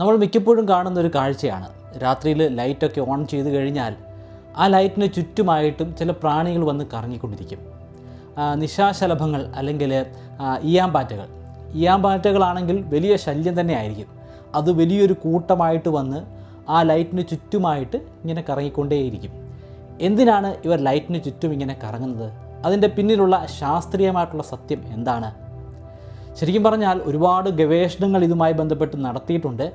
നമ്മൾ മിക്കപ്പോഴും കാണുന്ന ഒരു കാഴ്ചയാണ്. രാത്രിയിൽ ലൈറ്റൊക്കെ ഓൺ ചെയ്ത് കഴിഞ്ഞാൽ ആ ലൈറ്റിന് ചുറ്റുമായിട്ടും ചില പ്രാണികൾ വന്ന് കറങ്ങിക്കൊണ്ടിരിക്കും. നിശാശലഭങ്ങൾ അല്ലെങ്കിൽ ഇയാമ്പാറ്റകൾ ഇയാമ്പാറ്റകളാണെങ്കിൽ വലിയ ശല്യം തന്നെ ആയിരിക്കും. അത് വലിയൊരു കൂട്ടമായിട്ട് വന്ന് ആ ലൈറ്റിന് ചുറ്റുമായിട്ട് ഇങ്ങനെ കറങ്ങിക്കൊണ്ടേയിരിക്കും. എന്തിനാണ് ഇവർ ലൈറ്റിന് ചുറ്റും ഇങ്ങനെ കറങ്ങുന്നത്? അതിന്റെ പിന്നിലുള്ള ശാസ്ത്രീയമായിട്ടുള്ള സത്യം എന്താണ്? ശരിക്കും പറഞ്ഞാൽ ഒരുപാട് ഗവേഷണങ്ങൾ ഇതുമായി ബന്ധപ്പെട്ട് നടത്തിയിട്ടുണ്ട്.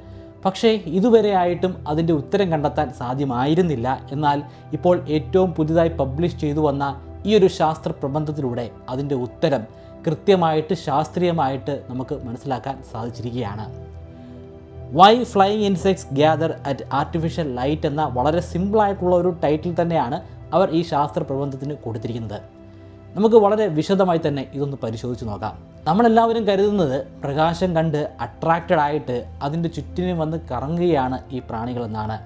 പക്ഷേ ഇതുവരെ ആയിട്ടും അതിന്റെ ഉത്തരം കണ്ടെത്താൻ സാധ്യമായിരുന്നില്ല. എന്നാൽ ഇപ്പോൾ ഏറ്റവും പുതിയതായി പബ്ലിഷ് ചെയ്തു വന്ന ഈ ഒരു ശാസ്ത്ര പ്രബന്ധത്തിലൂടെ അതിന്റെ ഉത്തരം കൃത്യമായിട്ട് ശാസ്ത്രീയമായിട്ട് നമുക്ക് മനസ്സിലാക്കാൻ സാധിച്ചിരിക്കുകയാണ്. Why flying insects gather at artificial light എന്ന വളരെ സിമ്പിളായിട്ടുള്ള ഒരു ടൈറ്റിൽ തന്നെയാണ് അവർ ഈ ശാസ്ത്ര പ്രബന്ധത്തിന് കൊടുത്തിരിക്കുന്നത്. നമുക്ക് വളരെ വിശദമായി തന്നെ ഇതൊന്ന് പരിശോധിച്ച് നോക്കാം. നമ്മളെല്ലാവരും കരുതുന്നത് പ്രകാശം കണ്ട് അട്രാക്റ്റഡ് ആയിട്ട് അതിന്റെ ചുറ്റിനും വന്ന് കറങ്ങുകയാണ് ഈ പ്രാണികളെന്നാണ്.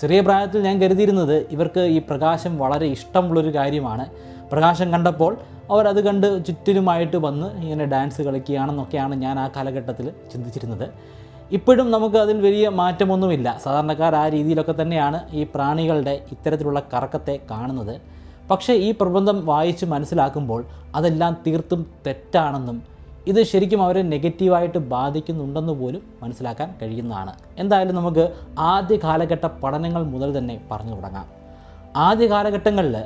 ചെറിയ പ്രായത്തിൽ ഞാൻ കരുതിയിരുന്നത് ഇവർക്ക് ഈ പ്രകാശം വളരെ ഇഷ്ടമുള്ളൊരു കാര്യമാണ്. പ്രകാശം കണ്ടപ്പോൾ അവർ അത് കണ്ട് ചുറ്റിനുമായിട്ട് വന്ന് ഇങ്ങനെ ഡാൻസ് കളിക്കുകയാണെന്നൊക്കെയാണ് ഞാൻ ആ കാലഘട്ടത്തിൽ ചിന്തിച്ചിരുന്നത്. ഇപ്പോഴും നമുക്ക് അതിൽ വലിയ മാറ്റമൊന്നുമില്ല. സാധാരണക്കാർ ആ രീതിയിലൊക്കെ തന്നെയാണ് ഈ പ്രാണികളുടെ ഇത്തരത്തിലുള്ള കറക്കത്തെ കാണുന്നത്. പക്ഷേ ഈ പ്രബന്ധം വായിച്ച് മനസ്സിലാക്കുമ്പോൾ അതെല്ലാം തീർത്തും തെറ്റാണെന്നും ഇത് ശരിക്കും അവരെ നെഗറ്റീവായിട്ട് ബാധിക്കുന്നുണ്ടെന്ന് പോലും മനസ്സിലാക്കാൻ കഴിയുന്നതാണ്. എന്തായാലും നമുക്ക് ആദ്യ കാലഘട്ട പഠനങ്ങൾ മുതൽ തന്നെ പറഞ്ഞു തുടങ്ങാം. ആദ്യ കാലഘട്ടങ്ങളിൽ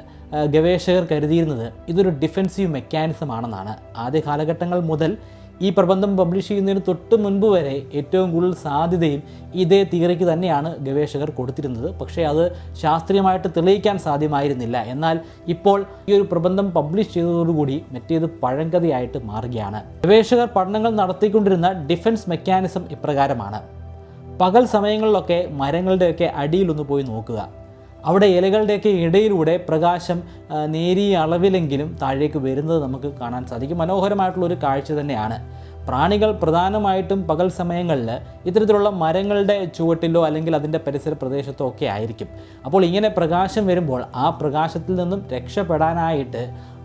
ഗവേഷകർ കരുതിയിരുന്നത് ഇതൊരു ഡിഫെൻസീവ് മെക്കാനിസം ആണെന്നാണ്. ആദ്യ കാലഘട്ടങ്ങൾ മുതൽ ഈ പ്രബന്ധം പബ്ലിഷ് ചെയ്യുന്നതിന് തൊട്ട് മുൻപ് വരെ ഏറ്റവും കൂടുതൽ സാധ്യതയും ഇതേ തിയറിക്ക് തന്നെയാണ് ഗവേഷകർ കൊടുത്തിരുന്നത്. പക്ഷേ അത് ശാസ്ത്രീയമായിട്ട് തെളിയിക്കാൻ സാധ്യമായിരുന്നില്ല. എന്നാൽ ഇപ്പോൾ ഈ ഒരു പ്രബന്ധം പബ്ലിഷ് ചെയ്തതോടുകൂടി മറ്റേത് പഴങ്കഥയായിട്ട് മാറുകയാണ്. ഗവേഷകർ പഠനങ്ങൾ നടത്തിക്കൊണ്ടിരുന്ന ഡിഫൻസ് മെക്കാനിസം ഇപ്രകാരമാണ്. പകൽ സമയങ്ങളിലൊക്കെ മരങ്ങളുടെയൊക്കെ അടിയിലൊന്ന് പോയി നോക്കുക. അവിടെ ഇലകളുടെയൊക്കെ ഇടയിലൂടെ പ്രകാശം നേരിയ അളവിലെങ്കിലും താഴേക്ക് വരുന്നത് നമുക്ക് കാണാൻ സാധിക്കും. മനോഹരമായിട്ടുള്ള ഒരു കാഴ്ച തന്നെയാണ്. പ്രാണികൾ പ്രധാനമായിട്ടും പകൽ സമയങ്ങളിൽ ഇത്തരത്തിലുള്ള മരങ്ങളുടെ ചുവട്ടിലോ അല്ലെങ്കിൽ അതിന്റെ പരിസര പ്രദേശത്തോ ഒക്കെ ആയിരിക്കും. അപ്പോൾ ഇങ്ങനെ പ്രകാശം വരുമ്പോൾ ആ പ്രകാശത്തിൽ നിന്നും രക്ഷപ്പെടാനായിട്ട്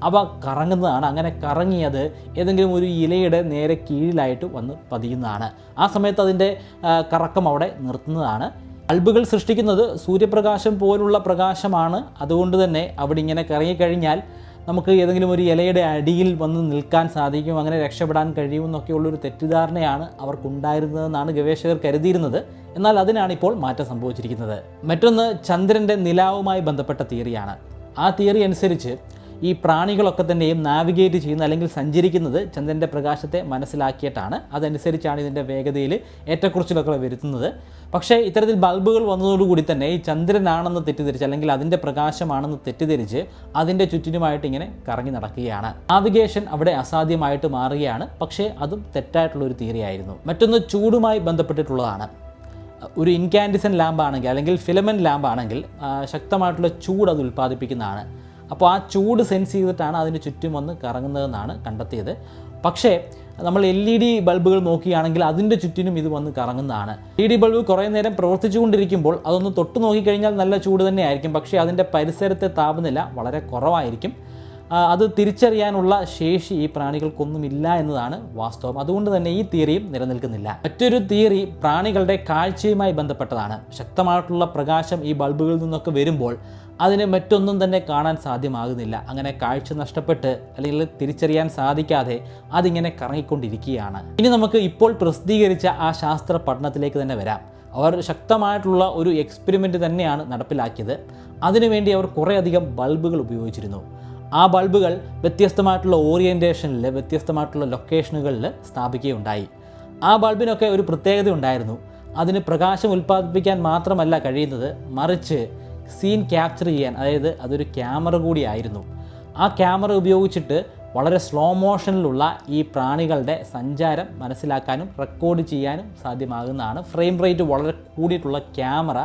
അവ കറങ്ങുന്നതാണ്. അങ്ങനെ കറങ്ങിയത് ഏതെങ്കിലും ഒരു ഇലയുടെ നേരെ കീഴിലായിട്ട് വന്ന് പതിയുന്നതാണ്. ആ സമയത്ത് അതിന്റെ കറക്കം അവിടെ നിർത്തുന്നതാണ്. ബൾബുകൾ സൃഷ്ടിക്കുന്നത് സൂര്യപ്രകാശം പോലുള്ള പ്രകാശമാണ്. അതുകൊണ്ട് തന്നെ അവിടെ ഇങ്ങനെ കറങ്ങിക്കഴിഞ്ഞാൽ നമുക്ക് ഏതെങ്കിലും ഒരു ഇലയുടെ അടിയിൽ വന്ന് നിൽക്കാൻ സാധിക്കും. അങ്ങനെ രക്ഷപ്പെടാൻ കഴിയുമെന്നൊക്കെയുള്ളൊരു തെറ്റിദ്ധാരണയാണ് അവർക്കുണ്ടായിരുന്നതെന്നാണ് ഗവേഷകർ കരുതിയിരുന്നത്. എന്നാൽ അതിനാണ് ഇപ്പോൾ മാറ്റം സംഭവിച്ചിരിക്കുന്നത്. മറ്റൊന്ന് ചന്ദ്രന്റെ നിലാവുമായി ബന്ധപ്പെട്ട തിയറിയാണ്. ആ തിയറി അനുസരിച്ച് ഈ പ്രാണികളൊക്കെ തന്നെയും നാവിഗേറ്റ് ചെയ്യുന്ന അല്ലെങ്കിൽ സഞ്ചരിക്കുന്നത് ചന്ദ്രന്റെ പ്രകാശത്തെ മനസ്സിലാക്കിയിട്ടാണ്. അതനുസരിച്ചാണ് ഇതിന്റെ വേഗതയിൽ ഏറ്റക്കുറച്ചിലൊക്കെ വരുത്തുന്നത്. പക്ഷേ ഇത്തരത്തിൽ ബൾബുകൾ വന്നതോടുകൂടി തന്നെ ഈ ചന്ദ്രനാണെന്ന് തെറ്റിദ്ധരിച്ച് അല്ലെങ്കിൽ അതിന്റെ പ്രകാശമാണെന്ന് തെറ്റിദ്ധരിച്ച് അതിന്റെ ചുറ്റിനുമായിട്ട് ഇങ്ങനെ കറങ്ങി നടക്കുകയാണ്. നാവിഗേഷൻ അവിടെ അസാധ്യമായിട്ട് മാറുകയാണ്. പക്ഷേ അതും തെറ്റായിട്ടുള്ളൊരു ഒരു തിയറി ആയിരുന്നു മറ്റൊന്ന് ചൂടുമായി ബന്ധപ്പെട്ടിട്ടുള്ളതാണ്. ഒരു ഇൻകാൻഡിസൻ ലാമ്പാണെങ്കിൽ അല്ലെങ്കിൽ ഫിലമെൻ ലാമ്പാണെങ്കിൽ ശക്തമായിട്ടുള്ള ചൂട് അത് ഉൽപ്പാദിപ്പിക്കുന്നതാണ്. അപ്പോൾ ആ ചൂട് സെൻസ് ചെയ്തിട്ടാണ് അതിന് ചുറ്റും വന്ന് കറങ്ങുന്നതെന്നാണ് കണ്ടെത്തിയത്. പക്ഷേ നമ്മൾ എൽ ഇ ഡി ബൾബുകൾ നോക്കുകയാണെങ്കിൽ അതിന്റെ ചുറ്റിനും ഇത് വന്ന് കറങ്ങുന്നതാണ്. എൽ ഇ ഡി ബൾബ് കുറേ നേരം പ്രവർത്തിച്ചുകൊണ്ടിരിക്കുമ്പോൾ അതൊന്ന് തൊട്ട് നോക്കിക്കഴിഞ്ഞാൽ നല്ല ചൂട് തന്നെയായിരിക്കും. പക്ഷേ അതിന്റെ പരിസരത്തെ താപനില വളരെ കുറവായിരിക്കും. അത് തിരിച്ചറിയാനുള്ള ശേഷി ഈ പ്രാണികൾക്കൊന്നുമില്ല എന്നതാണ് വാസ്തവം. അതുകൊണ്ട് തന്നെ ഈ തിയറിയും നിലനിൽക്കുന്നില്ല. മറ്റൊരു തിയറി പ്രാണികളുടെ കാഴ്ചയുമായി ബന്ധപ്പെട്ടതാണ്. ശക്തമായിട്ടുള്ള പ്രകാശം ഈ ബൾബുകളിൽ നിന്നൊക്കെ വരുമ്പോൾ അതിന് മറ്റൊന്നും തന്നെ കാണാൻ സാധ്യമാകുന്നില്ല. അങ്ങനെ കാഴ്ച നഷ്ടപ്പെട്ട് അല്ലെങ്കിൽ തിരിച്ചറിയാൻ സാധിക്കാതെ അതിങ്ങനെ കറങ്ങിക്കൊണ്ടിരിക്കുകയാണ്. ഇനി നമുക്ക് ഇപ്പോൾ പ്രസിദ്ധീകരിച്ച ആ ശാസ്ത്ര പഠനത്തിലേക്ക് തന്നെ വരാം. അവർ ശക്തമായിട്ടുള്ള ഒരു എക്സ്പെരിമെന്റ് തന്നെയാണ് നടപ്പിലാക്കിയത്. അതിനുവേണ്ടി അവർ കുറേയധികം ബൾബുകൾ ഉപയോഗിച്ചിരുന്നു. ആ ബൾബുകൾ വ്യത്യസ്തമായിട്ടുള്ള ഓറിയന്റേഷനിൽ വ്യത്യസ്തമായിട്ടുള്ള ലൊക്കേഷനുകളിൽ സ്ഥാപിക്കുകയുണ്ടായി. ആ ബൾബിനൊക്കെ ഒരു പ്രത്യേകത ഉണ്ടായിരുന്നു. അതിന് പ്രകാശം ഉൽപ്പാദിപ്പിക്കാൻ മാത്രമല്ല കഴിയുന്നത് മറിച്ച് സീൻ ക്യാപ്ചർ ചെയ്യാൻ അതായത് അതൊരു ക്യാമറ കൂടിയായിരുന്നു. ആ ക്യാമറ ഉപയോഗിച്ചിട്ട് വളരെ സ്ലോ മോഷനിലുള്ള ഈ പ്രാണികളുടെ സഞ്ചാരം മനസ്സിലാക്കാനും റെക്കോർഡ് ചെയ്യാനും സാധ്യമാകുന്നതാണ്. ഫ്രെയിം റേറ്റ് വളരെ കൂടിയിട്ടുള്ള ക്യാമറ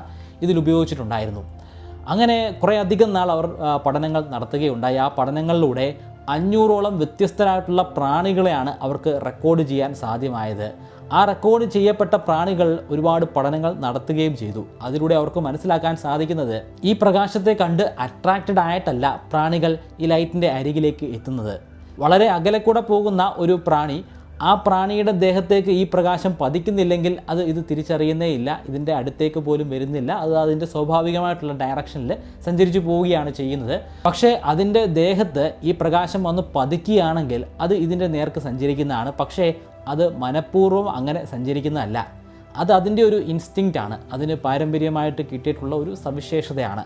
ഇതിൽ ഉപയോഗിച്ചിട്ടുണ്ടായിരുന്നു. അങ്ങനെ കുറേ അധികം നാൾ അവർ പഠനങ്ങൾ നടത്തുകയുണ്ടായി. ആ പഠനങ്ങളിലൂടെ അഞ്ഞൂറോളം വ്യത്യസ്തരായിട്ടുള്ള പ്രാണികളെയാണ് അവർക്ക് റെക്കോർഡ് ചെയ്യാൻ സാധ്യമായത്. ആ റെക്കോർഡ് ചെയ്യപ്പെട്ട പ്രാണികൾ ഒരുപാട് പഠനങ്ങൾ നടത്തുകയും ചെയ്തു. അതിലൂടെ അവർക്ക് മനസ്സിലാക്കാൻ സാധിക്കുന്നത് ഈ പ്രകാശത്തെ കണ്ട് അട്രാക്റ്റഡ് ആയിട്ടല്ല പ്രാണികൾ ഈ ലൈറ്റിന്റെ അരികിലേക്ക് എത്തുന്നത്. വളരെ അകലെ കൂടെ പോകുന്ന ഒരു പ്രാണി ആ പ്രാണിയുടെ ദേഹത്തേക്ക് ഈ പ്രകാശം പതിക്കുന്നില്ലെങ്കിൽ അത് ഇത് തിരിച്ചറിയുന്നേ ഇല്ല. ഇതിന്റെ അടുത്തേക്ക് പോലും വരുന്നില്ല. അത് അതിന്റെ സ്വാഭാവികമായിട്ടുള്ള ഡയറക്ഷനിൽ സഞ്ചരിച്ചു പോവുകയാണ് ചെയ്യുന്നത്. പക്ഷേ അതിന്റെ ദേഹത്ത് ഈ പ്രകാശം വന്ന് പതിക്കുകയാണെങ്കിൽ അത് ഇതിന്റെ നേർക്ക് സഞ്ചരിക്കുന്നതാണ്. പക്ഷേ അത് മനഃപൂർവം അങ്ങനെ സഞ്ചരിക്കുന്നതല്ല. അത് അതിന്റെ ഒരു ഇൻസ്റ്റിങ്ക്റ്റ് ആണ്. അതിന് പാരമ്പര്യമായിട്ട് കിട്ടിയിട്ടുള്ള ഒരു സവിശേഷതയാണ്.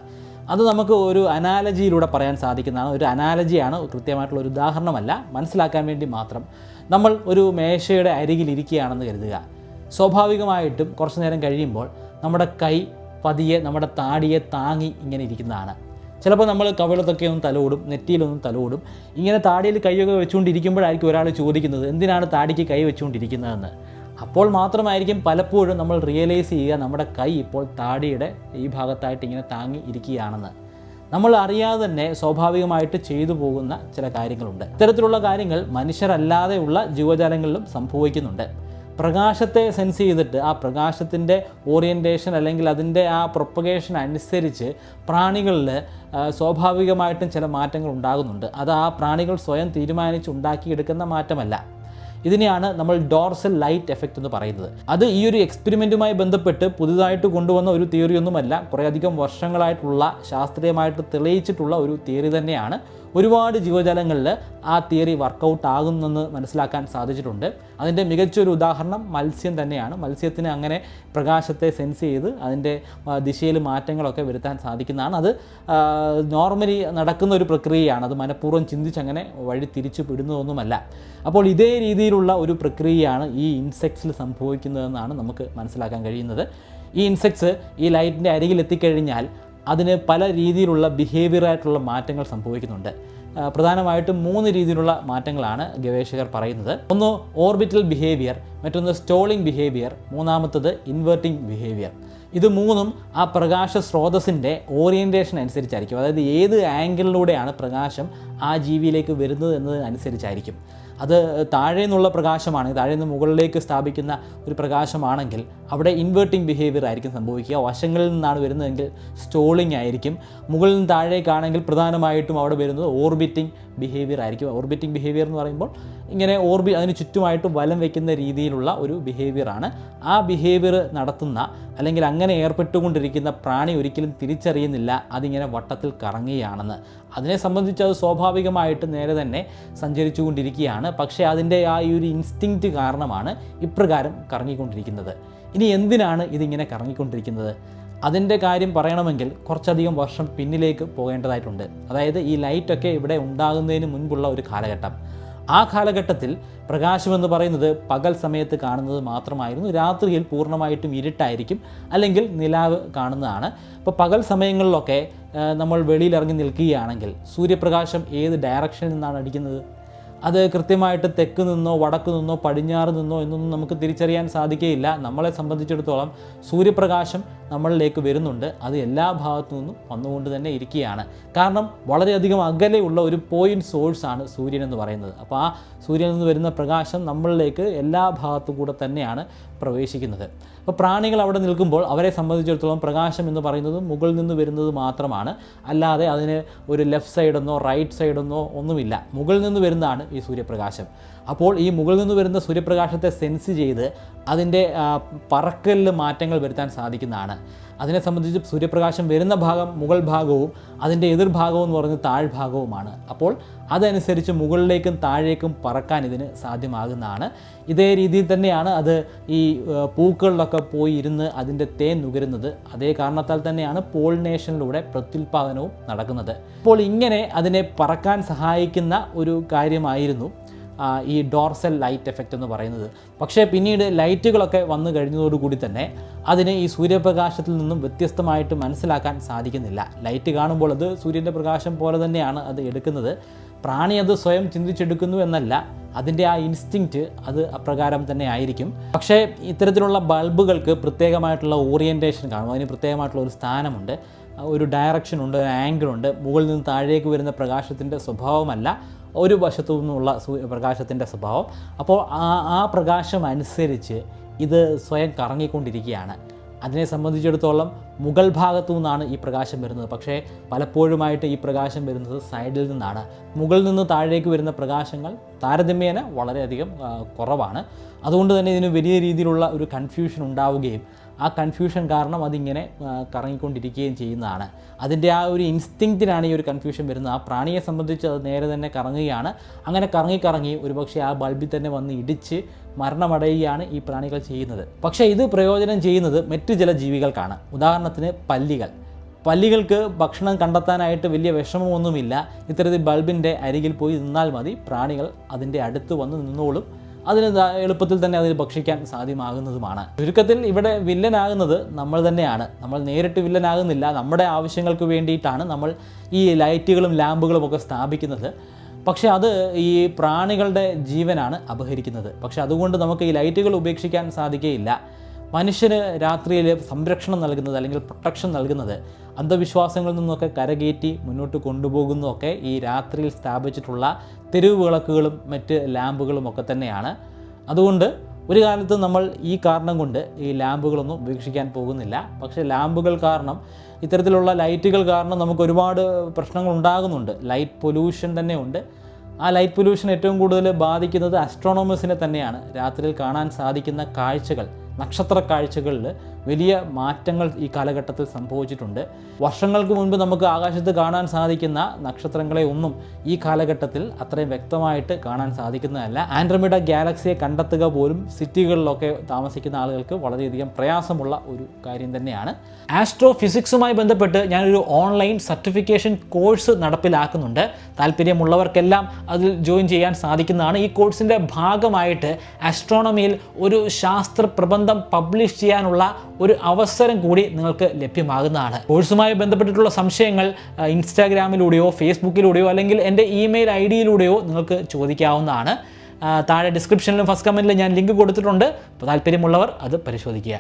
അത് നമുക്ക് ഒരു അനാലജിയിലൂടെ പറയാൻ സാധിക്കുന്നതാണ്. ഒരു അനാലജിയാണ് കൃത്യമായിട്ടുള്ള ഒരു ഉദാഹരണമല്ല. മനസ്സിലാക്കാൻ വേണ്ടി മാത്രം നമ്മൾ ഒരു മേശയുടെ അരികിൽ ഇരിക്കുകയാണെന്ന് കരുതുക. സ്വാഭാവികമായിട്ടും കുറച്ച് നേരം കഴിയുമ്പോൾ നമ്മുടെ കൈ പതിയെ നമ്മുടെ താടിയെ താങ്ങി ഇങ്ങനെ ഇരിക്കുന്നതാണ്. ചിലപ്പോൾ നമ്മൾ കവിളത്തൊക്കെ ഒന്ന് തലോടും നെറ്റിയിലൊന്നും തലോടും. ഇങ്ങനെ താടിയിൽ കൈയൊക്കെ വെച്ചുകൊണ്ടിരിക്കുമ്പോഴായിരിക്കും ഒരാൾ ചോദിക്കുന്നത് എന്തിനാണ് താടിക്ക് കൈ വെച്ചുകൊണ്ടിരിക്കുന്നതെന്ന്? അപ്പോൾ മാത്രമായിരിക്കും പലപ്പോഴും നമ്മൾ റിയലൈസ് ചെയ്യുക നമ്മുടെ കൈ ഇപ്പോൾ താടിയുടെ ഈ ഭാഗത്തായിട്ട് ഇങ്ങനെ താങ്ങി ഇരിക്കുകയാണെന്ന്. നമ്മൾ അറിയാതെ തന്നെ സ്വാഭാവികമായിട്ട് ചെയ്തു പോകുന്ന ചില കാര്യങ്ങളുണ്ട്. ഇത്തരത്തിലുള്ള കാര്യങ്ങൾ മനുഷ്യരല്ലാതെയുള്ള ജീവജാലങ്ങളിലും സംഭവിക്കുന്നുണ്ട്. പ്രകാശത്തെ സെൻസ് ചെയ്തിട്ട് ആ പ്രകാശത്തിന്റെ ഓറിയന്റേഷൻ അല്ലെങ്കിൽ അതിന്റെ ആ പ്രൊപ്പഗേഷൻ അനുസരിച്ച് പ്രാണികളിൽ സ്വാഭാവികമായിട്ടും ചില മാറ്റങ്ങൾ ഉണ്ടാകുന്നുണ്ട്. അത് ആ പ്രാണികൾ സ്വയം തീരുമാനിച്ച് ഉണ്ടാക്കിയെടുക്കുന്ന മാറ്റമല്ല. ഇതിനെയാണ് നമ്മൾ ഡോർസൽ ലൈറ്റ് എഫക്റ്റ് എന്ന് പറയുന്നത്. അത് ഈ ഒരു എക്സ്പെരിമെന്റുമായി ബന്ധപ്പെട്ട് പുതുതായിട്ട് കൊണ്ടുവന്ന ഒരു തിയറി ഒന്നുമല്ല കുറേയധികം വർഷങ്ങളായിട്ടുള്ള ശാസ്ത്രീയമായിട്ട് തെളിയിച്ചിട്ടുള്ള ഒരു തിയറി തന്നെയാണ്. ഒരുപാട് ജീവജാലങ്ങളിൽ ആ തിയറി വർക്കൗട്ട് ആകുന്നെന്ന് മനസ്സിലാക്കാൻ സാധിച്ചിട്ടുണ്ട്. അതിന്റെ മികച്ചൊരു ഉദാഹരണം മത്സ്യം തന്നെയാണ്. മത്സ്യത്തിന് അങ്ങനെ പ്രകാശത്തെ സെൻസ് ചെയ്ത് അതിന്റെ ദിശയിൽ മാറ്റങ്ങളൊക്കെ വരുത്താൻ സാധിക്കുന്നതാണ്. അത് നോർമലി നടക്കുന്ന ഒരു പ്രക്രിയയാണ്. അത് മനഃപൂർവം ചിന്തിച്ചങ്ങനെ വഴി തിരിച്ചു വിടുന്നതൊന്നുമല്ല. അപ്പോൾ ഇതേ രീതിയിലുള്ള ഒരു പ്രക്രിയയാണ് ഈ ഇൻസെക്ട്സിൽ സംഭവിക്കുന്നതെന്നാണ് നമുക്ക് മനസ്സിലാക്കാൻ കഴിയുന്നത്. ഈ ഇൻസെക്ട്സ് ഈ ലൈറ്റിന്റെ അരികിൽ എത്തിക്കഴിഞ്ഞാൽ അതിന് പല രീതിയിലുള്ള ബിഹേവിയറായിട്ടുള്ള മാറ്റങ്ങൾ സംഭവിക്കുന്നുണ്ട്. പ്രധാനമായിട്ടും മൂന്ന് രീതിയിലുള്ള മാറ്റങ്ങളാണ് ഗവേഷകർ പറയുന്നത്. ഒന്ന് ഓർബിറ്റൽ ബിഹേവിയർ മറ്റൊന്ന് സ്റ്റോളിംഗ് ബിഹേവിയർ മൂന്നാമത്തത് ഇൻവേർട്ടിംഗ് ബിഹേവിയർ ഇത് മൂന്നും ആ പ്രകാശ സ്രോതസ്സിന്റെ ഓറിയന്റേഷൻ അനുസരിച്ചായിരിക്കും. അതായത് ഏത് ആംഗിളിലൂടെയാണ് പ്രകാശം ആ ജീവിയിലേക്ക് വരുന്നത് എന്നതനുസരിച്ചായിരിക്കും അത് താഴെ നിന്നുള്ള പ്രകാശമാണ് താഴെ നിന്ന് മുകളിലേക്ക് സ്ഥാപിക്കുന്ന ഒരു പ്രകാശമാണെങ്കിൽ അവിടെ ഇൻവേർട്ടിംഗ് ബിഹേവിയർ ആയിരിക്കും സംഭവിക്കുക. വശങ്ങളിൽ നിന്നാണ് വരുന്നതെങ്കിൽ സ്റ്റോളിംഗ് ആയിരിക്കും. മുകളിൽ നിന്ന് താഴേക്കാണെങ്കിൽ പ്രധാനമായിട്ടും അവിടെ വരുന്നത് ഓർബിറ്റിംഗ് ബിഹേവിയർ ആയിരിക്കും. ഓർബിറ്റിംഗ് ബിഹേവിയർ എന്ന് പറയുമ്പോൾ ഇങ്ങനെ ഓർബി അതിന് ചുറ്റുമായിട്ട് വലം വയ്ക്കുന്ന രീതിയിലുള്ള ഒരു ബിഹേവിയറാണ് ആ ബിഹേവിയർ നടത്തുന്ന അല്ലെങ്കിൽ അങ്ങനെ ഏർപ്പെട്ടുകൊണ്ടിരിക്കുന്ന പ്രാണി ഒരിക്കലും തിരിച്ചറിയുന്നില്ല അതിങ്ങനെ വട്ടത്തിൽ കറങ്ങുകയാണെന്ന്. അതിനെ സംബന്ധിച്ച് അത് സ്വാഭാവികമായിട്ട് നേരെ തന്നെ സഞ്ചരിച്ചുകൊണ്ടിരിക്കുകയാണ്. പക്ഷേ അതിന്റെ ആ ഈ ഒരു ഇൻസ്റ്റിങ്ക്റ്റ് കാരണമാണ് ഇപ്രകാരം കറങ്ങിക്കൊണ്ടിരിക്കുന്നത്. ഇനി എന്തിനാണ് ഇതിങ്ങനെ കറങ്ങിക്കൊണ്ടിരിക്കുന്നത്? അതിന്റെ കാര്യം പറയണമെങ്കിൽ കുറച്ചധികം വർഷം പിന്നിലേക്ക് പോകേണ്ടതായിട്ടുണ്ട്. അതായത് ഈ ലൈറ്റൊക്കെ ഇവിടെ ഉണ്ടാകുന്നതിന് മുൻപുള്ള ഒരു കാലഘട്ടം. ആ കാലഘട്ടത്തിൽ പ്രകാശം എന്ന് പറയുന്നത് പകൽ സമയത്ത് കാണുന്നത് മാത്രമായിരുന്നു. രാത്രിയിൽ പൂർണമായിട്ടും ഇരുട്ടായിരിക്കും. അല്ലെങ്കിൽ നിലാവ് കാണുന്നതാണ്. അപ്പോൾ പകൽ സമയങ്ങളിലൊക്കെ നമ്മൾ വെളിയിൽ ഇറങ്ങി നിൽക്കുകയാണെങ്കിൽ സൂര്യപ്രകാശം ഏത് ഡയറക്ഷനിൽ നിന്നാണ് അടിക്കുന്നത്? അത് കൃത്യമായിട്ട് തെക്ക് നിന്നോ വടക്ക് നിന്നോ പടിഞ്ഞാറ് നിന്നോ എന്നൊന്നും നമുക്ക് തിരിച്ചറിയാൻ സാധിക്കുകയില്ല നമ്മളെ സംബന്ധിച്ചിടത്തോളം സൂര്യപ്രകാശം നമ്മളിലേക്ക് വരുന്നുണ്ട്. അത് എല്ലാ ഭാഗത്തു നിന്നും വന്നുകൊണ്ട് തന്നെ ഇരിക്കുകയാണ്. കാരണം വളരെയധികം അകലെയുള്ള ഒരു പോയിന്റ് സോഴ്സാണ് സൂര്യൻ എന്ന് പറയുന്നത്. അപ്പോൾ ആ സൂര്യനിൽ നിന്ന് വരുന്ന പ്രകാശം നമ്മളിലേക്ക് എല്ലാ ഭാഗത്തു കൂടെ തന്നെയാണ് പ്രവേശിക്കുന്നത്. അപ്പോൾ പ്രാണികൾ അവിടെ നിൽക്കുമ്പോൾ അവരെ സംബന്ധിച്ചിടത്തോളം പ്രകാശം എന്ന് പറയുന്നത് മുകളിൽ നിന്ന് വരുന്നത് മാത്രമാണ്. അല്ലാതെ അതിന് ഒരു ലെഫ്റ്റ് സൈഡെന്നോ റൈറ്റ് സൈഡെന്നോ ഒന്നുമില്ല. മുകളിൽ നിന്ന് വരുന്നതാണ് ഈ സൂര്യപ്രകാശം. അപ്പോൾ ഈ മുകളിൽ നിന്ന് വരുന്ന സൂര്യപ്രകാശത്തെ സെൻസ് ചെയ്ത് അതിന്റെ പറക്കലിൽ മാറ്റങ്ങൾ വരുത്താൻ സാധിക്കുന്നതാണ്. അതിനെ സംബന്ധിച്ച് സൂര്യപ്രകാശം വരുന്ന ഭാഗം മുകൾ ഭാഗവും അതിന്റെ എതിർഭാഗവും എന്ന് പറഞ്ഞ് താഴ്ഭാഗവുമാണ് അപ്പോൾ അതനുസരിച്ച് മുകളിലേക്കും താഴേക്കും പറക്കാൻ ഇതിന് സാധ്യമാകുന്നതാണ്. ഇതേ രീതിയിൽ തന്നെയാണ് അത് ഈ പൂക്കളിലൊക്കെ പോയി ഇരുന്ന് അതിന്റെ തേൻ നുകരുന്നത്. അതേ കാരണത്താൽ തന്നെയാണ് പോളിനേഷനിലൂടെ പ്രത്യുൽപാദനവും നടക്കുന്നത്. അപ്പോൾ ഇങ്ങനെ അതിനെ പറക്കാൻ സഹായിക്കുന്ന ഒരു കാര്യമായിരുന്നു. ഈ ഡോർസൽ ലൈറ്റ് എഫക്റ്റ് എന്ന് പറയുന്നത്. പക്ഷേ പിന്നീട് ലൈറ്റുകളൊക്കെ വന്നു കഴിഞ്ഞതോടുകൂടി തന്നെ അതിനെ ഈ സൂര്യപ്രകാശത്തിൽ നിന്നും വ്യത്യസ്തമായിട്ട് മനസ്സിലാക്കാൻ സാധിക്കുന്നില്ല. ലൈറ്റ് കാണുമ്പോൾ അത് സൂര്യന്റെ പ്രകാശം പോലെ തന്നെയാണ് അത് എടുക്കുന്നത്. പ്രാണി അത് സ്വയം ചിന്തിച്ചെടുക്കുന്നു എന്നല്ല അതിന്റെ ആ ഇൻസ്റ്റിങ്ക്റ്റ് അത് അപ്രകാരം തന്നെ ആയിരിക്കും. പക്ഷേ ഇത്തരത്തിലുള്ള ബൾബുകൾക്ക് പ്രത്യേകമായിട്ടുള്ള ഓറിയന്റേഷൻ കാണും. അതിന് പ്രത്യേകമായിട്ടുള്ള ഒരു സ്ഥാനമുണ്ട്. ഒരു ഡയറക്ഷൻ ഉണ്ട് ഒരു ആംഗിൾ ഉണ്ട്. മുകളിൽ നിന്ന് താഴേക്ക് വരുന്ന പ്രകാശത്തിന്റെ സ്വഭാവമല്ല. ഒരു വശത്തു നിന്നുള്ള പ്രകാശത്തിന്റെ സ്വഭാവം. അപ്പോൾ ആ ആ പ്രകാശം അനുസരിച്ച് ഇത് സ്വയം കറങ്ങിക്കൊണ്ടിരിക്കുകയാണ്. അതിനെ സംബന്ധിച്ചിടത്തോളം മുകൾ ഭാഗത്തു നിന്നാണ് ഈ പ്രകാശം വരുന്നത്. പക്ഷേ പലപ്പോഴുമായിട്ട് ഈ പ്രകാശം വരുന്നത് സൈഡിൽ നിന്നാണ്. മുകളിൽ നിന്ന് താഴേക്ക് വരുന്ന പ്രകാശങ്ങൾ താരതമ്യേന വളരെയധികം കുറവാണ്. അതുകൊണ്ട് തന്നെ ഇതിന് വലിയ രീതിയിലുള്ള ഒരു കൺഫ്യൂഷൻ ഉണ്ടാവുകയും ആ കൺഫ്യൂഷൻ കാരണം അതിങ്ങനെ കറങ്ങിക്കൊണ്ടിരിക്കുകയും ചെയ്യുന്നതാണ്. അതിന്റെ ആ ഒരു ഇൻസ്റ്റിങ്ക്റ്റിനാണ് ഈ ഒരു കൺഫ്യൂഷൻ വരുന്നത്. ആ പ്രാണിയെ സംബന്ധിച്ച് അത് നേരെ തന്നെ കറങ്ങുകയാണ്. അങ്ങനെ കറങ്ങി കറങ്ങി ഒരുപക്ഷെ ആ ബൾബിൽ തന്നെ വന്ന് ഇടിച്ച് മരണമടയുകയാണ് ഈ പ്രാണികൾ ചെയ്യുന്നത്. പക്ഷേ ഇത് പ്രയോജനം ചെയ്യുന്നത് മറ്റു ചില ജീവികൾക്കാണ്. ഉദാഹരണത്തിന് പല്ലികൾ. പല്ലികൾക്ക് ഭക്ഷണം കണ്ടെത്താനായിട്ട് വലിയ വിഷമമൊന്നുമില്ല. ഇത്തരത്തിൽ ബൾബിന്റെ അരികിൽ പോയി നിന്നാൽ മതി. പ്രാണികൾ അതിന്റെ അടുത്ത് വന്ന് നിന്നോളും. അതിന് എളുപ്പത്തിൽ തന്നെ അതിന് ഭക്ഷിക്കാൻ സാധ്യമാകുന്നതുമാണ്. ചുരുക്കത്തിൽ ഇവിടെ വില്ലനാകുന്നത് നമ്മൾ തന്നെയാണ്. നമ്മൾ നേരിട്ട് വില്ലനാകുന്നില്ല. നമ്മുടെ ആവശ്യങ്ങൾക്ക് വേണ്ടിയിട്ടാണ് നമ്മൾ ഈ ലൈറ്റുകളും ലാമ്പുകളും ഒക്കെ സ്ഥാപിക്കുന്നത്. പക്ഷെ അത് ഈ പ്രാണികളുടെ ജീവനാണ് അപഹരിക്കുന്നത്. പക്ഷെ അതുകൊണ്ട് നമുക്ക് ഈ ലൈറ്റുകൾ ഉപേക്ഷിക്കാൻ സാധിക്കുകയില്ല. മനുഷ്യന് രാത്രിയിൽ സംരക്ഷണം നൽകുന്നത് അല്ലെങ്കിൽ പ്രൊട്ടക്ഷൻ നൽകുന്നത് അന്ധവിശ്വാസങ്ങളിൽ നിന്നൊക്കെ കരകയറ്റി മുന്നോട്ട് കൊണ്ടുപോകുന്നതൊക്കെ ഈ രാത്രിയിൽ സ്ഥാപിച്ചിട്ടുള്ള തെരുവ് വിളക്കുകളും മറ്റ് ലാമ്പുകളും ഒക്കെ തന്നെയാണ്. അതുകൊണ്ട് ഒരു കാലത്ത് നമ്മൾ ഈ കാരണം കൊണ്ട് ഈ ലാമ്പുകളൊന്നും ഉപേക്ഷിക്കാൻ പോകുന്നില്ല. പക്ഷേ ലാമ്പുകൾ കാരണം ഇത്തരത്തിലുള്ള ലൈറ്റുകൾ കാരണം നമുക്ക് ഒരുപാട് പ്രശ്നങ്ങൾ ഉണ്ടാകുന്നുണ്ട്. ലൈറ്റ് പൊല്യൂഷൻ തന്നെ ഉണ്ട്. ആ ലൈറ്റ് പൊല്യൂഷൻ ഏറ്റവും കൂടുതൽ ബാധിക്കുന്നത് അസ്ട്രോണോമേഴ്സിനെ തന്നെയാണ്. രാത്രിയിൽ കാണാൻ സാധിക്കുന്ന കാഴ്ചകൾ. നക്ഷത്ര കാഴ്ചകളിൽ വലിയ മാറ്റങ്ങൾ ഈ കാലഘട്ടത്തിൽ സംഭവിച്ചിട്ടുണ്ട്. വർഷങ്ങൾക്ക് മുൻപ് നമുക്ക് ആകാശത്ത് കാണാൻ സാധിക്കുന്ന നക്ഷത്രങ്ങളെ ഒന്നും ഈ കാലഘട്ടത്തിൽ അത്രയും വ്യക്തമായിട്ട് കാണാൻ സാധിക്കുന്നതല്ല. ആൻഡ്രമിഡ ഗാലക്സിയെ കണ്ടെത്തുക പോലും സിറ്റികളിലൊക്കെ താമസിക്കുന്ന ആളുകൾക്ക് വളരെയധികം പ്രയാസമുള്ള ഒരു കാര്യം തന്നെയാണ്. ആസ്ട്രോ ഫിസിക്സുമായി ബന്ധപ്പെട്ട് ഞാനൊരു ഓൺലൈൻ സർട്ടിഫിക്കേഷൻ കോഴ്സ് നടപ്പിലാക്കുന്നുണ്ട്. താല്പര്യമുള്ളവർക്കെല്ലാം അതിൽ ജോയിൻ ചെയ്യാൻ സാധിക്കുന്നതാണ്. ഈ കോഴ്സിന്റെ ഭാഗമായിട്ട് ആസ്ട്രോണമിയിൽ ഒരു ശാസ്ത്ര പ്രബന്ധം പബ്ലിഷ് ചെയ്യാനുള്ള ഒരു അവസരം കൂടി നിങ്ങൾക്ക് ലഭ്യമാകുന്നതാണ്. കോഴ്സുമായി ബന്ധപ്പെട്ടിട്ടുള്ള സംശയങ്ങൾ ഇൻസ്റ്റാഗ്രാമിലൂടെയോ ഫേസ്ബുക്കിലൂടെയോ അല്ലെങ്കിൽ എന്റെ ഇമെയിൽ ഐ ഡിയിലൂടെയോ നിങ്ങൾക്ക് ചോദിക്കാവുന്നതാണ്. താഴെ ഡിസ്ക്രിപ്ഷനിലും ഫസ്റ്റ് കമന്റിലും ഞാൻ ലിങ്ക് കൊടുത്തിട്ടുണ്ട്. അപ്പോൾ താല്പര്യമുള്ളവർ അത് പരിശോധിക്കുക.